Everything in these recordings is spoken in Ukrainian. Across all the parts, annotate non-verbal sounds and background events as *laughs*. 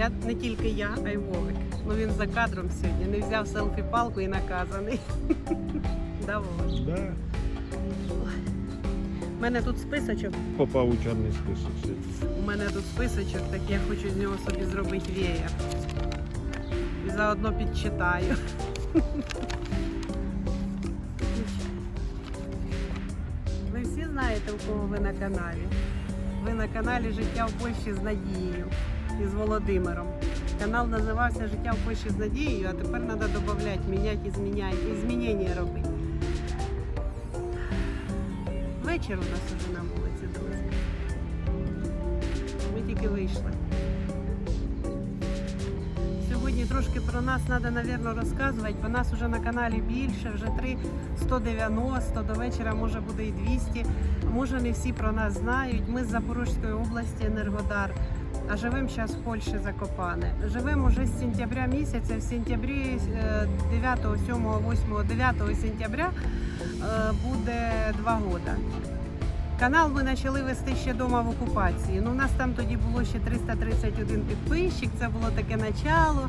Я не тільки я, а й Вовик. Ну він за кадром сьогодні не взяв селфі-палку і наказаний. *laughs* Да, Вова? Да. У мене тут списочок. Попав у чорний список. У мене тут списочок, так я хочу з нього собі зробити веєр. І заодно підчитаю. *laughs* Ви всі знаєте, у кого ви на каналі. Ви на каналі Життя в Польщі з Надією і з Володимиром. Канал називався Життя в Польщі з Надією, а тепер треба додати, міняти і зміняти, і змінення робити. Вечір у нас уже на вулиці, друзі. Ми тільки вийшли. Сьогодні трошки про нас треба, мабуть, розказувати, бо нас вже на каналі більше, вже 3 190, до вечора може буде і 200. Може не всі про нас знають. Ми з Запорізької області Енергодар, а живемо зараз в Польщі Закопане. Живемо вже з сентября місяця. В сентябрі е, 9, 7, 8, 9 сентября е, буде 2 роки. Канал ми почали вести ще вдома в окупації. Ну, у нас там тоді було ще 331 підписчик. Це було таке начало,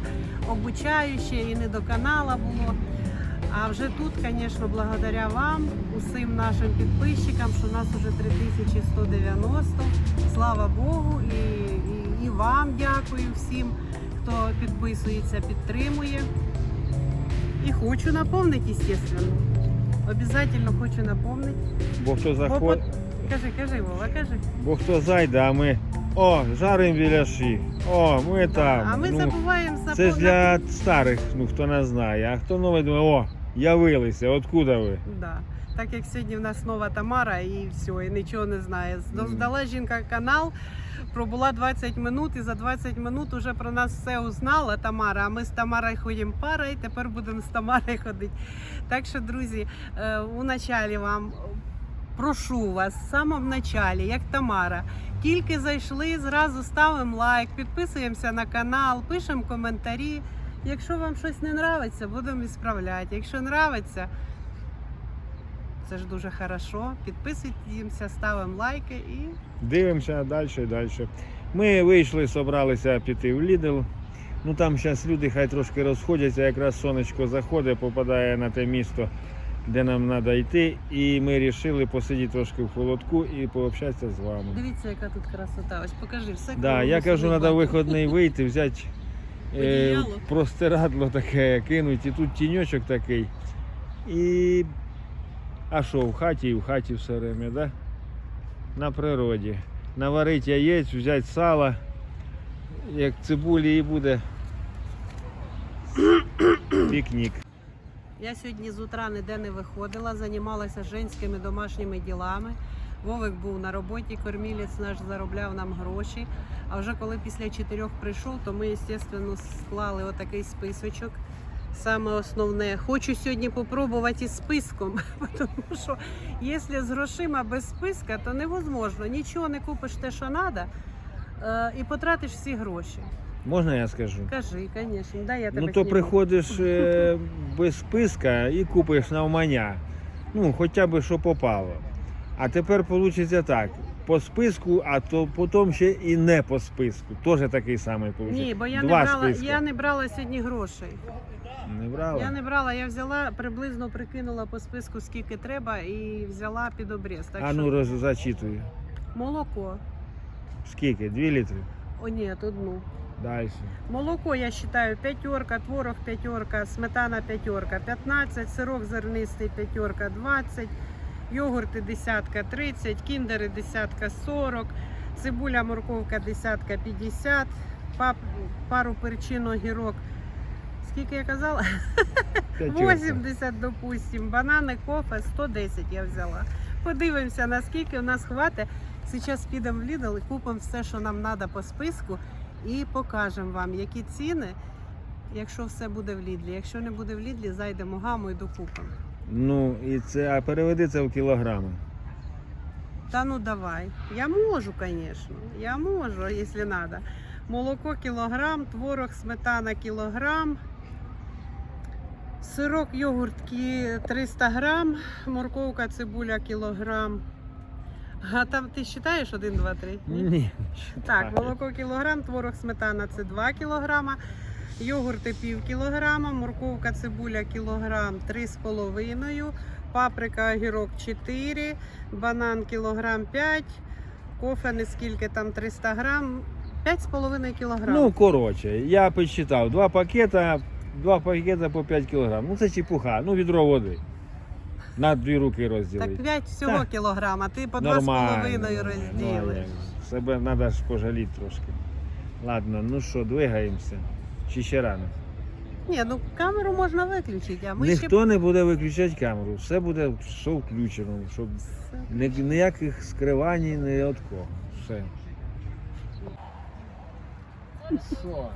обучаюче і не до канала було. А вже тут, звісно, благодаря вам, усім нашим підписчикам, що нас вже 3190. Слава Богу, і, і, вам дякую всім, хто підписується, підтримує. І хочу наповнити, звісно. Обязательно хочу наповнити. Бо хто заходить, Кажи, кажи, Вова, кажи. бо хто зайде, а ми. О, жарим біляші. О, ми там. а ми ну, забуваємо це ж для старих, ну хто не знає. А хто новий думає, о, явилися, откуда ви? Да. Так як сьогодні в нас нова Тамара і все, і нічого не знає. Здала жінка канал, пробула 20 минут, і за 20 минут уже про нас все узнала Тамара. А ми з Тамарою ходимо пара, і тепер будемо з Тамарою ходити. Так що, друзі, е, у началі вам прошу вас, в самому началі, як Тамара. Тільки зайшли, зразу ставимо лайк, підписуємося на канал, пишемо коментарі. Якщо вам щось не подобається, будемо відправляти. Якщо подобається, це ж дуже хорошо. Підписуємося, ставимо лайки і Дивимося далі і далі. Ми вийшли, собралися піти в Лідл. Ну там зараз люди хай трошки розходяться, якраз сонечко заходить, попадає на те місто, де нам треба йти. І ми вирішили посидіти трошки в холодку і пообщатися з вами. дивіться, яка тут красота. Ось покажи все. Да, я кажу, треба виходний вийти, взяти е, простирадло таке, кинути. І тут тіньочок такий. І. А що, в хаті і в хаті все время, да? На природі. Наварити яєць, взяти сало, як цибулі і буде. Пікнік. Я сьогодні з утра ніде не виходила, займалася женськими домашніми ділами. Вовик був на роботі, кормілець наш заробляв нам гроші. А вже коли після чотирьох прийшов, то ми, звісно, склали отакий списочок. Саме основне, хочу сьогодні попробувати із списком, *laughs* тому що якщо з грошима без списка, то невозможно. Нічого не купиш те, що треба, і потратиш всі гроші. Можна я скажу? Кажи, звісно, да, я тебе Ну то зніму. приходиш е, *laughs* без списка і купиш навмання. Ну, хоча б що попало. А тепер вийде так. По списку, а то потім ще і не по списку. Теж такий самий виходить. Ні, бо я не Два брала, списки. я не брала сьогодні грошей. Не брала? Я не брала, я взяла приблизно прикинула по списку скільки треба і взяла під обріз. Так а що ну роз, зачитую. молоко. Скільки? Дві літри? О, ні, одну. Далі. Молоко, я вважаю, п'ятерка, творог п'ятерка, сметана п'ятерка, 15, сирок зернистий п'ятерка, 20, йогурти десятка, 30, кіндери десятка, 40, цибуля, морковка десятка, 50, пап, пару перчин, огірок. Скільки я казала? 80, *laughs* допустим. Банани, кофе 110 я взяла. Подивимося, наскільки у нас хватить. Зараз підемо в Lidl і купимо все, що нам треба по списку, і покажемо вам, які ціни, якщо все буде в Лідлі. Якщо не буде в Лідлі, зайдемо гаму і докупимо. Ну, і це, а переведи це в кілограми. Та ну давай. Я можу, звісно. Я можу, якщо треба. Молоко кілограм, творог, сметана кілограм. Сирок йогуртки 300 грам, морковка, цибуля кілограм. А там ти вважаєш 1, 2, 3? Ні. Так, молоко кілограм, творог сметана це 2 кілограма, йогурти пів кілограма, морковка цибуля кілограм 3,5, паприка огірок 4, банан кілограм 5, кофе не скільки там 300 грам, 5,5 кілограм. Ну, коротше, я підсчитав, два пакета, два пакета по 5 кг. Ну це чепуха, ну відро води. На дві руки так 5 всього Так. кілограма, ти по 2,5 Ну, розділиш. Себе треба ж пожаліти трошки. Ладно, ну що, двигаємося. Чи ще рано? Ні, ну камеру можна виключити, а ми Ніхто не буде виключати камеру, все буде все включено, щоб ще. ні- ніяких скривань ні від кого. Все. Що?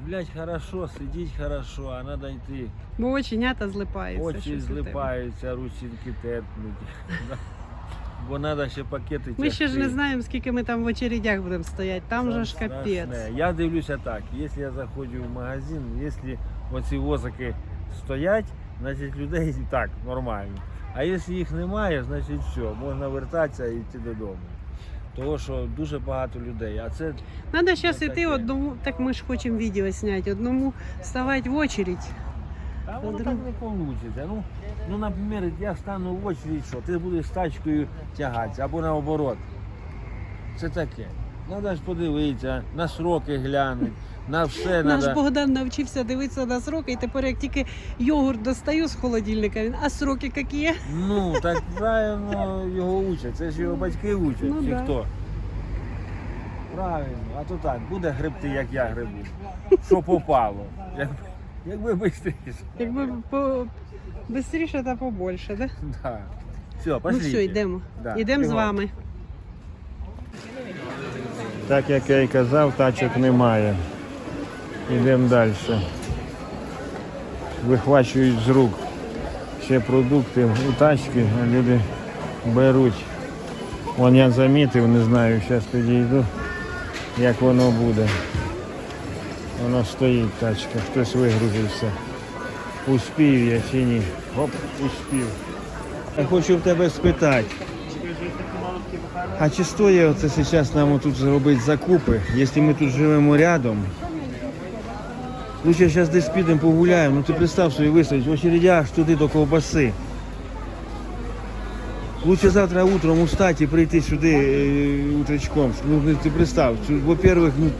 Блять, хорошо, сидіть хорошо, а треба йти. Бо оченята злипаються. Очі щось у тебе. злипаються, рученьки терпнуть. *laughs* Бо треба ще пакети Ми ще ж не тягти. знаємо, скільки ми там в очередях будемо стояти. Там же ж Страшне. капець. Я дивлюся так, якщо я заходжу в магазин, якщо оці возики стоять, значить людей і так нормально. А якщо їх немає, значить все, можна вертатися і йти додому. Того, що дуже багато людей. А це Надо зараз йти іти таке. одному, так ми ж хочемо відео зняти, одному ставати в очередь. А воно так не вийде. Ну, ну, наприклад, я стану в очередь, що ти будеш тачкою тягатися або наоборот. Це таке. Треба ж подивитися, на сроки глянути, на все Наш треба. Богдан навчився дивитися на сроки, і тепер як тільки йогурт достаю з холодильника, він, а сроки які? Ну, так правильно його учать. Це ж його батьки учать, Ну, чи да. хто. Правильно, а то так, буде гребти, як я грибу. Що попало. Як, якби швидше. Якби по бистріше та побольше, да? Да. Все, Ну все, йдемо. Да, Йдемо з вами. Так як я і казав, тачок немає. Йдемо далі. Вихвачують з рук ще продукти у тачки, а люди беруть. Вон я замітив, не знаю, зараз підійду, як воно буде. Воно стоїть тачка, хтось вигрузився. Успів я чи ні? Оп, успів. Я хочу в тебе спитати. А чи стоїть оце зараз нам тут зробити закупи, якщо ми тут живемо рядом? Лучше зараз десь підемо погуляємо, ну ти представ собі виставити в очереді аж туди до ковбаси. Лучше завтра утром устати і прийти сюди е, утречком. Ну ну, ти представ, во-первых, ну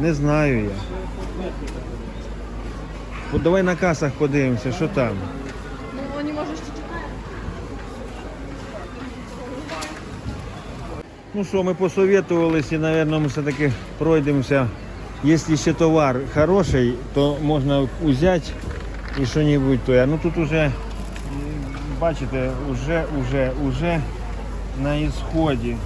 не знаю я. От давай на касах подивимося, що там. Ну що, ми посоветувалися і, мабуть, ми все-таки пройдемося. Якщо ще товар хороший, то можна взяти і що-небудь то. Ну тут уже, бачите, уже, уже, уже на ісході.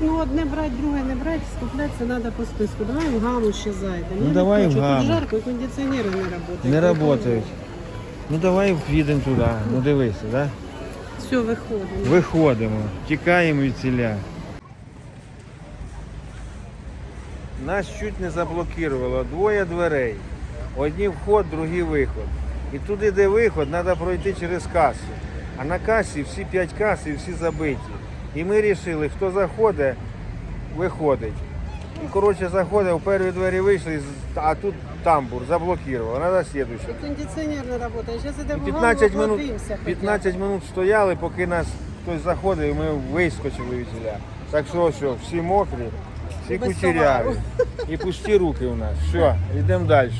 Ну, одне брати, друге не брати, скуплятися треба по списку. Давай в гаму ще зайдемо. Ну, Я не давай хочу, в гаму. Тут жарко, і кондиціонери не працюють. Не працюють. Ну давай підемо туди. Ну дивися, да? Все, виходимо. Виходимо, тікаємо від ціля. Нас чуть не заблокувало. Двоє дверей. Одні вход, другий виход. І туди, де виход, треба пройти через касу. А на касі всі п'ять кас і всі забиті. І ми вирішили, хто заходить, виходить. І коротше заходив, в перші двері вийшли, а тут тамбур заблокувало. Треба слідуюче. Кондиціонер не працює. Зараз йдемо 15 гаму, минут, охладимося хоча б. 15 минут стояли, поки нас хтось заходив, і ми вискочили від ціля. Так що о, всі мокрі, всі кучеряві. І пусті руки у нас. Все, йдемо далі.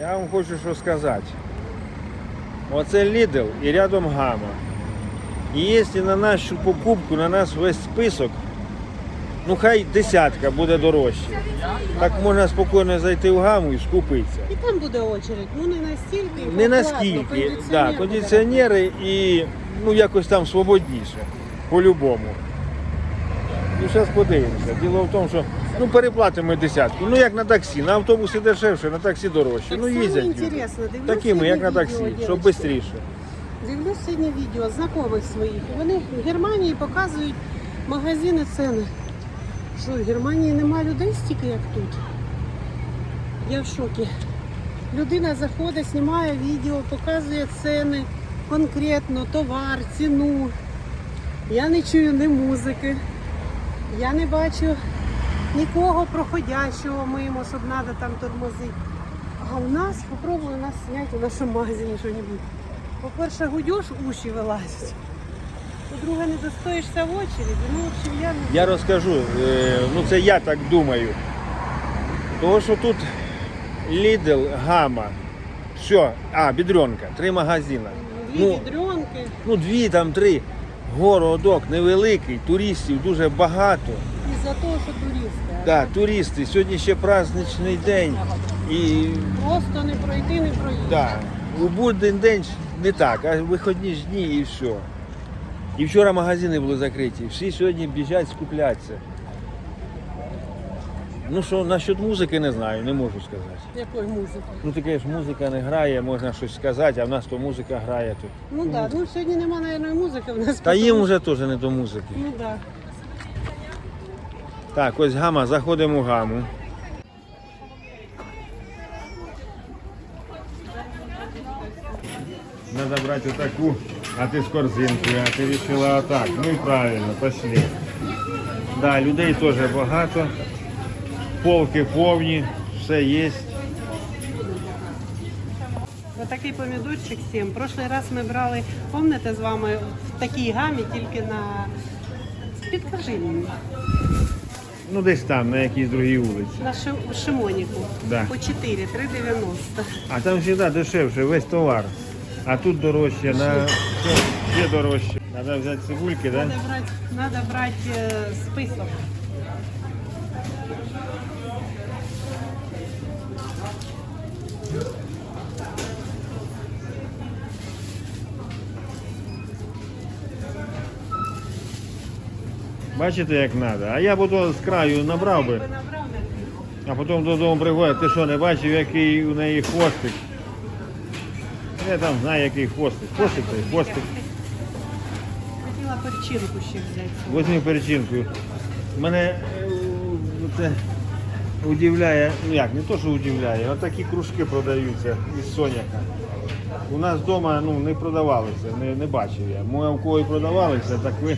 Я вам хочу що сказати. Оце Lidl і рядом гама. І якщо на нашу покупку, на нас весь список, ну хай десятка буде дорожче. Так можна спокійно зайти в гаму і скупитися. І там буде очередь. Ну не настільки. Не наскільки, да, кондиціонери і ну якось там свободніше, по-любому. Ну, зараз подивимося. Діло в тому, що ну, переплатимо десятку. Ну як на таксі, на автобусі дешевше, на таксі дорожче. Так ну саме їздять. люди. інтересно, дивлюсь Такими, як на відео, таксі, щоб дівчатки. швидше. Дивлюсь сьогодні відео знайомих своїх. І вони в Германії показують магазини ціни. Що, в Германії нема людей стільки, як тут? Я в шокі. Людина заходить, знімає відео, показує ціни конкретно, товар, ціну. Я не чую ні музики. Я не бачу нікого проходящого мимо, щоб треба там тормозити. А у нас, попробую нас зняти у нашому магазині щось. По-перше, гудьош, уші вилазять. По-друге, не достоїшся в очереді. Ну, в общем, я не Я розкажу, е, ну це я так думаю. Тому що тут Lidl, Гама, все, а, бідренка, три магазини. дві Ну, відрюнки. ну дві там три. Городок невеликий, туристів дуже багато. І за того, що туристи. Да, туристи, сьогодні ще праздничний день. І Просто не пройти, не проїхати. да, у будний день не так, а виходні ж дні і все. І вчора магазини були закриті. Всі сьогодні біжать скуплятися. Ну що, насчет музики не знаю, не можу сказати. Якої музики? Ну таке ж музика не грає, можна щось сказати, а в нас то музика грає тут. Ну так, да. ну сьогодні немає, мабуть, музики в нас. Та їм вже теж не до музики. Ну так. Так, ось гама, заходимо в гаму. Надо брать вот таку, а ти з корзинкою, а ти вирішила отак. Ну і правильно, пошли. Да, людей теж багато. Полки повні, все є. Ось такий помідорчик 7. Прошлий раз ми брали, пам'ятаєте, з вами в такій гамі, тільки на підкажи мені, Ну десь там, на якійсь другій вулиці. на Ши- Шимоніку. Да. По 4, 3,90. А там завжди дешевше, весь товар. А тут дорожче, на все, ще дорожче. Треба взяти цибульки, так? Да? Надо брати, надо брати е, список. Бачите, як треба. А я б ото з краю набрав би, а потім додому приходить, ти що, не бачив, який у неї хвостик? Я там знаю, який хвостик. Хвостик той, хвостик. Хотіла перчинку ще взяти. Возьми перчинку. Мене е, це удивляє, ну як, не то, що удивляє, а такі кружки продаються із соняка. У нас вдома ну, не продавалися, не, не бачив я. Моє в кого і продавалися, так ви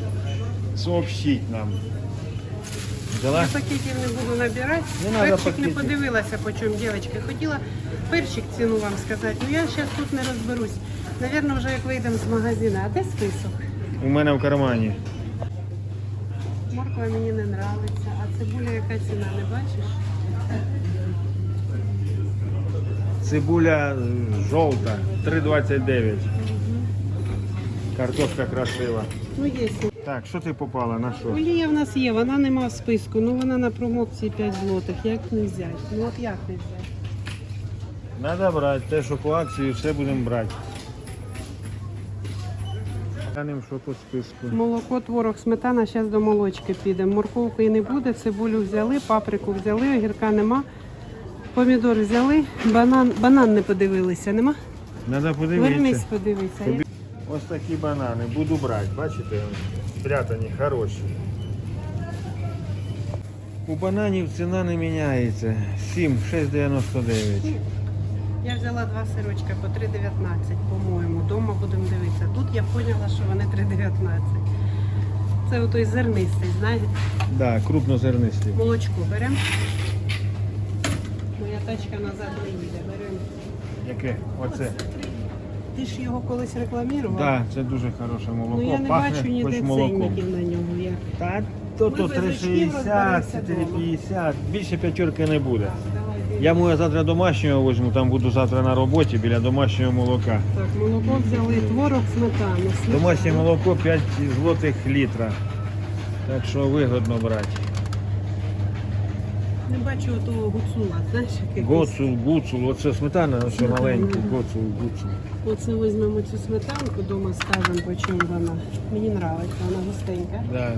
сообщіть нам. Взяла? Я пакетів не буду набирати. Не надо перчик не пакетів. подивилася, по чому дівчатка. Хотіла перчик ціну вам сказати, але я зараз тут не розберусь. Навірно, вже як вийдемо з магазину. А де список? У мене в кармані. Морква мені не подобається. А цибуля яка ціна, не бачиш? Цибуля е, жовта, 3,29. Картошка красива. Ну є. Так, що ти попала на що? Олія в нас є, вона нема в списку, ну вона на промокції 5 злотих. Як не взяти? Ну от як не взяти? Треба брати те, що по акції, все будемо брати. Глянемо, що по списку. Молоко, творог, сметана, зараз до молочки піде. Морковки не буде, цибулю взяли, паприку взяли, огірка нема. Помідор взяли, банан, банан не подивилися, нема? Треба Вернись, подивитися. подивися. Ось такі банани. Буду брати, бачите? Спрятані, хороші. У бананів ціна не міняється. 7, 6,99. Я взяла два сирочка по 3,19, по-моєму. Дома будемо дивитися. Тут я поняла, що вони 3,19. Це отой зернистий, знаєте. Так, Да, крупнозернисті. Молочко беремо. Моя тачка назад не їде. Беремо. Яке? Оце. Ти ж його колись рекламував? Так, це дуже хороше молоко. Ну я не Пахне бачу ніде хоч молоком. на нього. Як. Та то, то Ми без очків 3,60, розберемося дома. 4,50. Більше п'ятерки не буде. Я моє завтра домашнього візьму, там буду завтра на роботі біля домашнього молока. Так, молоко взяли, творог, сметану. Домашнє молоко 5 злотих літра. Так що вигодно брати. Не бачу того гуцула, знаєш, який. Гоцул, гуцул, оце сметана, ось Сметана. маленький, гоцул, гуцул. Оце візьмемо цю сметанку, вдома скажемо, по чому вона. Мені подобається, вона густенька. Да.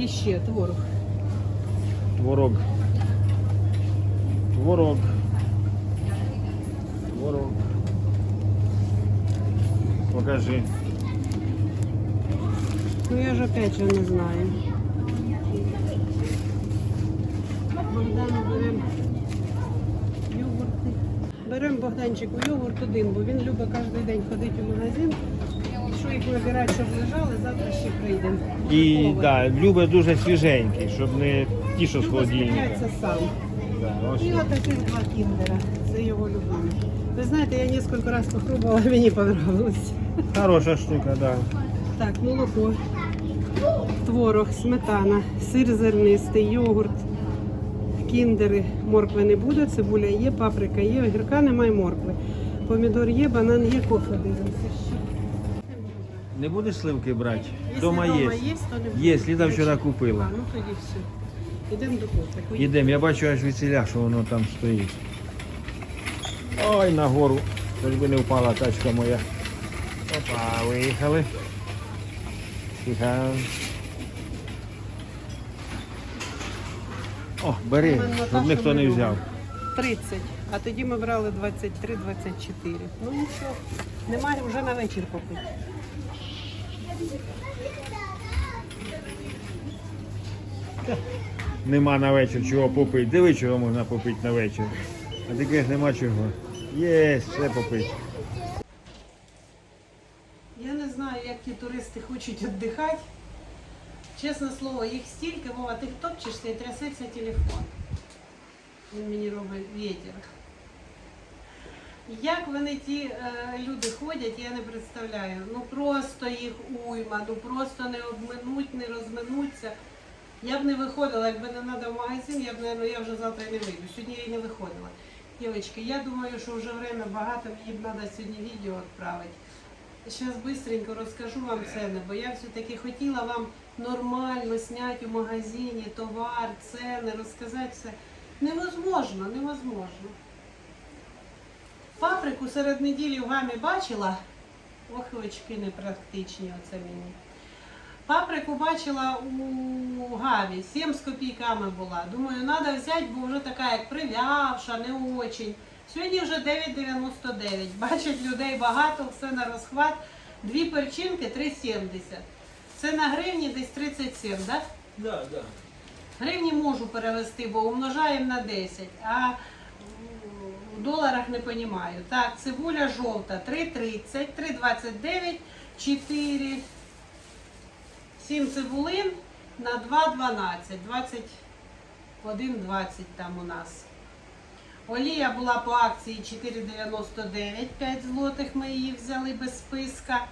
І ще творог. Творог. Творог. Творог. Покажи. Ну я ж опять же не знаю. Богдану беремо йогурти. Беремо Богданчику йогурт один, бо він любить кожен день ходити у магазин. Якщо їх вибирати, щоб лежали, завтра ще прийдемо. І да, любить дуже свіженький, щоб не ті, що з холодильника. зберігатися сам. Да, ось. І отаких два кіндера. Це його любимий. Ви знаєте, я кілька разів спробувала, *laughs* мені понравилось. Хороша штука, да. Так, молоко, творог, сметана, сир зернистий, йогурт, кіндери, моркви не буде, цибуля є, паприка є, огірка немає моркви. Помідор є, банан є, кофе дивимося ще. Не будеш сливки брати? Якщо Дома дома є. є, то не буде. Є, Ліда вчора купила. А, ну тоді все. Йдемо до кофе. Їдемо, я бачу аж віціля, що воно там стоїть. Ой, нагору. Хоч би не впала тачка моя. Опа, виїхали. Тихо. О, бери, щоб ніхто не взяв. 30, а тоді ми брали 23-24. Ну нічого, немає вже на вечір попити. Нема на вечір чого попити. Диви, чого можна попити на вечір. А таких нема чого. Є, все попити. Я не знаю, як ті туристи хочуть віддихати. Чесне слово, їх стільки, Вова, ти топчешся і трясеться телефон. Він мені робить вітер. Як вони ті е, люди ходять, я не представляю. Ну просто їх уйма, ну просто не обминуть, не розминуться. Я б не виходила, якби не треба в магазин, я б, наверное, я вже завтра не вийду. Сьогодні я і не виходила. Дівчатки, я думаю, що вже время багато, мені б треба сьогодні відео відправити. Зараз быстренько розкажу вам ціни, бо я все-таки хотіла вам нормально зняти у магазині товар, ціни, розказати все. Невозможно, невозможно. Паприку серед неділі в гамі бачила. Ох, очки непрактичні оце мені. Паприку бачила у Гаві, 7 з копійками була. Думаю, треба взяти, бо вже така як прив'явша, не очень. Сьогодні вже 9,99. Бачать людей багато, все на розхват. Дві перчинки 3,70. Це на гривні десь 37, так? Да? Да, да. Гривні можу перевести, бо умножаємо на 10, а в доларах не розумію. Так, цибуля жовта 3,30, 3,29, 4, 7 цибулин на 2,12, 21,20 там у нас. Олія була по акції 4,99, 5 злотих ми її взяли без списка.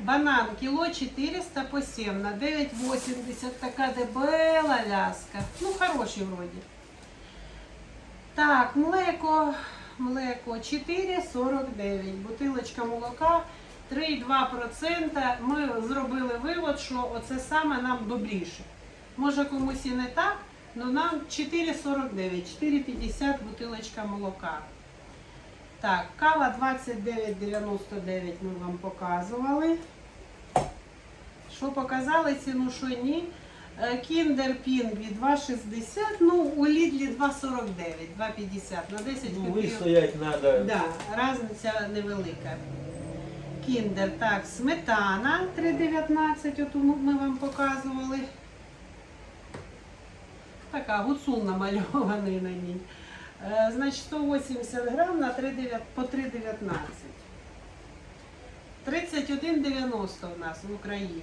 Банан кіло 400 по 7 на 9,80. Така дебела ляска. Ну, хороші вроді. Так, млеко, млеко 4,49. Бутилочка молока 3,2%. Ми зробили вивод, що оце саме нам добріше. Може комусь і не так, але нам 4,49, 4,50 бутилочка молока. Так, кава 29,99 ми вам показували. Що показали ціну, що ні. Е, Кіндер Пінгві 2,60, ну у Лідлі 2,49, 2,50 на 10 Ну, копійок. вистоять треба. Да, різниця невелика. Кіндер, так, сметана 3,19, от ми вам показували. Така гуцул намальований на ній. Е, Значить, 180 грам на 3,9 по 3,19. 31,90 у нас в Україні.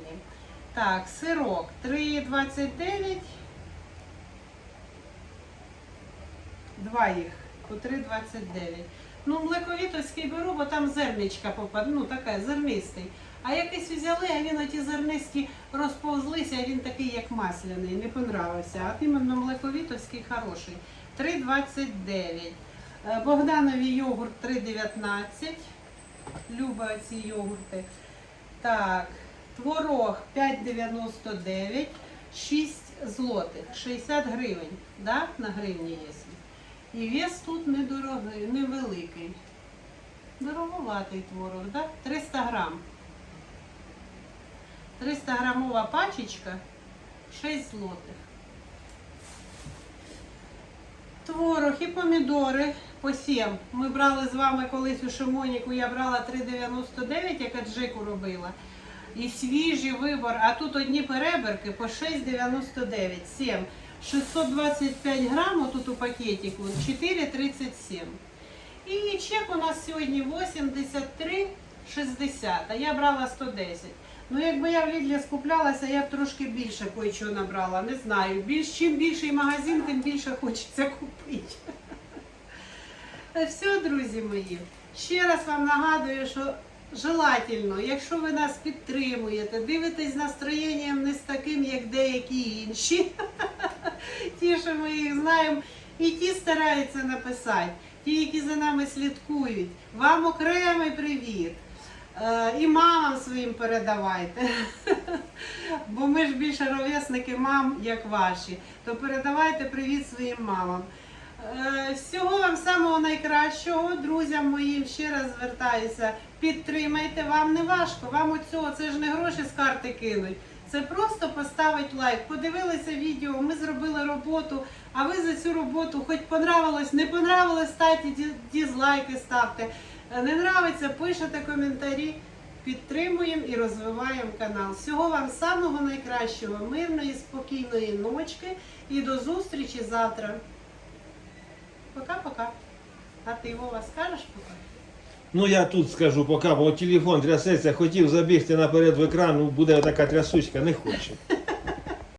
Так, сирок 3,29. Два їх по 3,29. Ну, млековітовський беру, бо там зерничка попад, ну така зернистий. А якийсь взяли, а він оті зернисті розповзлися, а він такий, як масляний, не понравився. А іменно млековітовський хороший. 3,29. Е, Богданові йогурт 3,19. Люба ці йогурти. Так, творог 5,99, 6 злотих, 60 гривень. Да? На гривні є. І вес тут недорогий, невеликий. Дороговатий творог, да? 300 грам. 300 грамова пачечка 6 злотих. Творог і помідори по 7. Ми брали з вами колись у Шимоніку, я брала 3,99, як аджику робила. І свіжий вибор, а тут одні перебірки по 6,99, 7. 625 грам тут у пакетику, 4,37. І чек у нас сьогодні 83,60, а я брала 110. Ну, якби я в Лідлі скуплялася, я б трошки більше кое-чого набрала. Не знаю. Більш, чим більший магазин, тим більше хочеться купити. Все, друзі мої. Ще раз вам нагадую, що желательно, якщо ви нас підтримуєте, дивитесь настроєнням не з таким, як деякі інші. *laughs* Ті, що ми їх знаємо, і ті стараються написати, ті, які за нами слідкують. Вам окремий привіт. Е, І мамам своїм передавайте. Бо ми ж більше ровесники мам, як ваші. То передавайте привіт своїм мамам. Е, Всього вам самого найкращого, друзям моїм, ще раз звертаюся. Підтримайте, вам не важко, вам оцього, це ж не гроші з карти кинуть. Це просто поставить лайк. Подивилися відео, ми зробили роботу, а ви за цю роботу хоч понравилось, не понравилось, ставте дізлайки, ставте. Не нравиться, пишете коментарі. Підтримуємо і розвиваємо канал. Всього вам самого найкращого, мирної, спокійної ночки і до зустрічі завтра. Пока-пока. А ти Вова скажеш пока? Ну я тут скажу поки, бо телефон трясеться, хотів забігти наперед в екран, ну буде така трясучка, не хоче. *laughs*